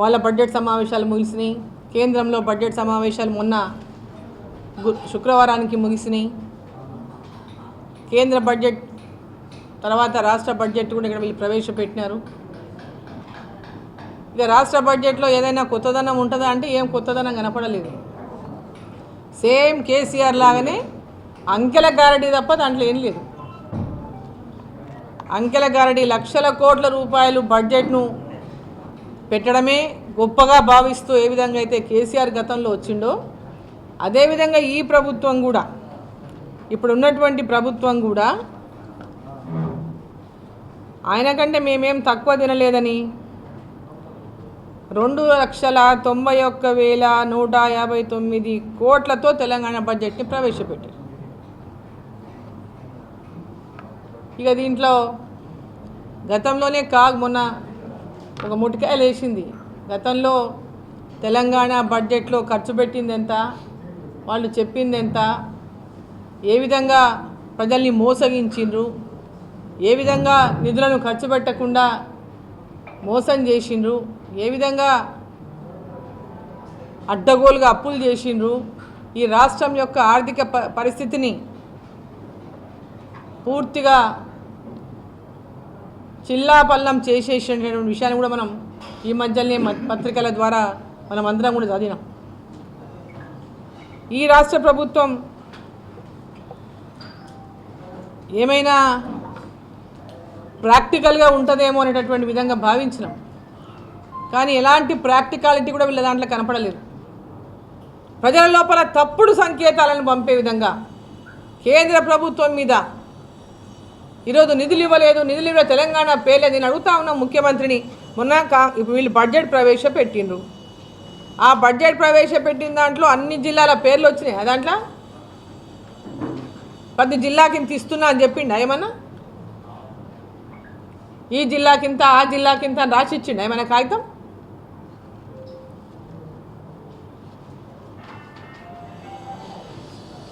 వాళ్ళ బడ్జెట్ సమావేశాలు ముగిసినాయి. కేంద్రంలో బడ్జెట్ సమావేశాలు మొన్న శుక్రవారానికి ముగిసినాయి. కేంద్ర బడ్జెట్ తర్వాత రాష్ట్ర బడ్జెట్ కూడా ఇక్కడ వీళ్ళు ప్రవేశపెట్టినారు. ఇక రాష్ట్ర బడ్జెట్లో ఏదైనా కొత్తదనం ఉంటుందా అంటే ఏం కొత్తదనం కనపడలేదు. సేమ్ కేసీఆర్ లాగానే అంకెల గారడీ తప్ప దాంట్లో ఏం లేదు. అంకెల గారడీ లక్షల కోట్ల రూపాయలు బడ్జెట్ను పెట్టడమే గొప్పగా భావిస్తూ ఏ విధంగా అయితే కేసీఆర్ గతంలో వచ్చిండో అదేవిధంగా ఈ ప్రభుత్వం కూడా ఇప్పుడు ఉన్నటువంటి ప్రభుత్వం కూడా ఆయన కంటే మేమేం తక్కువ తినలేదని రెండు లక్షల తొంభై ఒక్క వేల నూట యాభై తొమ్మిది కోట్లతో తెలంగాణ బడ్జెట్ని ప్రవేశపెట్టారు. ఇక దీంట్లో గతంలోనే కాగ్ మొన్న ఒక ముటికాయ లేచింది. గతంలో తెలంగాణ బడ్జెట్లో ఖర్చు పెట్టింది ఎంత వాళ్ళు చెప్పింది ఎంత ఏ విధంగా ప్రజల్ని మోసగించిండ్రు? ఏ విధంగా నిధులను ఖర్చు పెట్టకుండా మోసం చేసిండ్రు? ఏ విధంగా అడ్డగోలుగా అప్పులు చేసిండ్రు? ఈ రాష్ట్రం యొక్క ఆర్థిక ప- పరిస్థితిని పూర్తిగా చిల్లాపల్లం చేసేసినటువంటి విషయాన్ని కూడా మనం ఈ మధ్యనే పత్రికల ద్వారా మనం అందరం కూడా చదివినాం. ఈ రాష్ట్ర ప్రభుత్వం ఏమైనా ప్రాక్టికల్గా ఉంటుందేమో అనేటటువంటి విధంగా భావించినాం. కానీ ఎలాంటి ప్రాక్టికాలిటీ కూడా వీళ్ళ దాంట్లో కనపడలేదు. ప్రజల లోపల తప్పుడు సంకేతాలను పంపే విధంగా కేంద్ర ప్రభుత్వం మీద ఈరోజు నిధులు ఇవ్వలేదు నిధులు ఇవ్వ తెలంగాణ పేర్లేదు నేను అడుగుతా ఉన్నాం ముఖ్యమంత్రిని. మొన్న కా ఇప్పుడు వీళ్ళు బడ్జెట్ ప్రవేశపెట్టిండ్రు. ఆ బడ్జెట్ ప్రవేశపెట్టిన దాంట్లో అన్ని జిల్లాల పేర్లు వచ్చినాయి ఆ దాంట్లో? ప్రతి జిల్లాకి ఇంత ఇస్తున్నా అని చెప్పిండు ఏమన్నా? ఈ జిల్లాకింత ఆ జిల్లాకింత అని రాసి ఇచ్చిండా ఏమైనా కాగితం?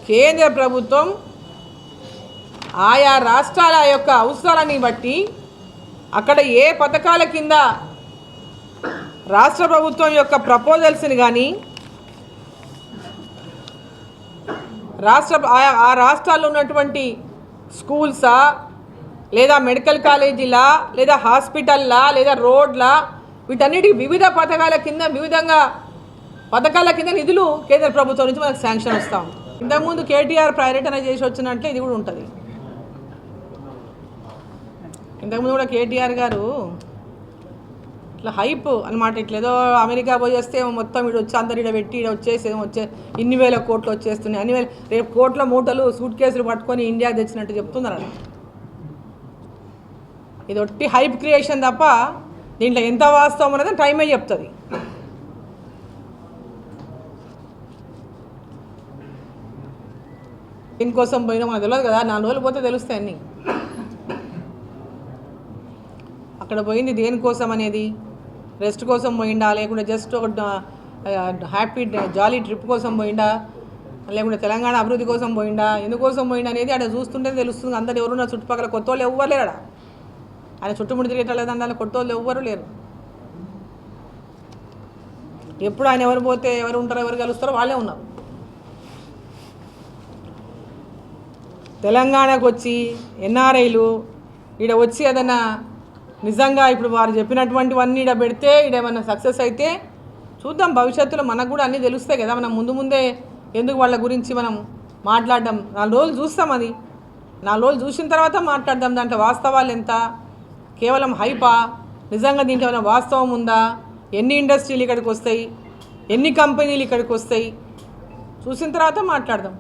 కేంద్ర ప్రభుత్వం ఆయా రాష్ట్రాల యొక్క అవసరాలని బట్టి అక్కడ ఏ పథకాల కింద రాష్ట్ర ప్రభుత్వం యొక్క ప్రపోజల్స్ని కానీ రాష్ట్ర ఆ- రాష్ట్రాల్లో ఉన్నటువంటి స్కూల్సా లేదా మెడికల్ కాలేజీలా లేదా హాస్పిటల్లా లేదా రోడ్లా వీటన్నిటికి వివిధ పథకాల కింద వివిధంగా పథకాల కింద నిధులు కేంద్ర ప్రభుత్వం నుంచి మనకు శాంక్షన్ వస్తాం ఇంతకుముందు కేటీఆర్ ప్రయటన చేసి వచ్చినట్లే ఇది కూడా ఉంటుంది. ఇంతకుముందు కూడా కేటీఆర్ గారు ఇట్లా హైప్ అనమాట ఇట్లా ఏదో అమెరికా పోయి వస్తే మొత్తం ఇడు వచ్చి అందరు ఇడ పెట్టి ఇడ వచ్చేసి ఏమో వచ్చే ఇన్ని వేల కోట్లు వచ్చేస్తున్నాయి. అన్ని వేల రేపు కోట్ల మూటలు సూట్ కేసులు పట్టుకొని ఇండియా తెచ్చినట్టు చెప్తున్నారు? ఇది ఒట్టి హైప్ క్రియేషన్ తప్ప దీంట్లో ఎంత వాస్తవం అనేది టైమే చెప్తుంది. దీనికోసం పోయినా మనకు తెలియదు కదా. నాలుగు రోజులు పోతే తెలుస్తాయి అన్నీ. అక్కడ పోయింది దేనికోసం అనేది? రెస్ట్ కోసం పోయిండా? లేకుంటే జస్ట్ ఒక హ్యాపీ జాలీ ట్రిప్ కోసం పోయిండా? లేకుంటే తెలంగాణ అభివృద్ధి కోసం పోయిండా? ఎందుకోసం పోయిండా అనేది అక్కడ చూస్తుంటే తెలుస్తుంది. అందరు ఎవరున్నారు చుట్టుపక్కల కొత్త వాళ్ళు ఎవ్వరు లేరు ఆడ. ఆయన చుట్టుముడి తిరిగేటలేదంటే దాంట్లో కొత్త వాళ్ళు ఎవ్వరు లేరు. ఎప్పుడు ఆయన ఎవరు పోతే ఎవరు ఉంటారో ఎవరు కలుస్తారో వాళ్ళే ఉన్నారు. తెలంగాణకు వచ్చి ఎన్ఆర్ఐలు ఈడ వచ్చి ఏదైనా నిజంగా ఇప్పుడు వారు చెప్పినటువంటివన్నీ ఈడ పెడితే ఈడ ఏమైనా సక్సెస్ అయితే చూద్దాం. భవిష్యత్తులో మనకు కూడా అన్నీ తెలుస్తాయి కదా. మనం ముందు ముందే ఎందుకు వాళ్ళ గురించి మనం మాట్లాడడం? నాలుగు రోజులు చూస్తాం అది. నాలుగు రోజులు చూసిన తర్వాత మాట్లాడదాం. దాంట్లో వాస్తవాలు ఎంత? కేవలం హైపా? నిజంగా దీంట్లో ఏమైనా వాస్తవం ఉందా? ఎన్ని ఇండస్ట్రీలు ఇక్కడికి వస్తాయి? ఎన్ని కంపెనీలు ఇక్కడికి వస్తాయి? చూసిన తర్వాత మాట్లాడదాం.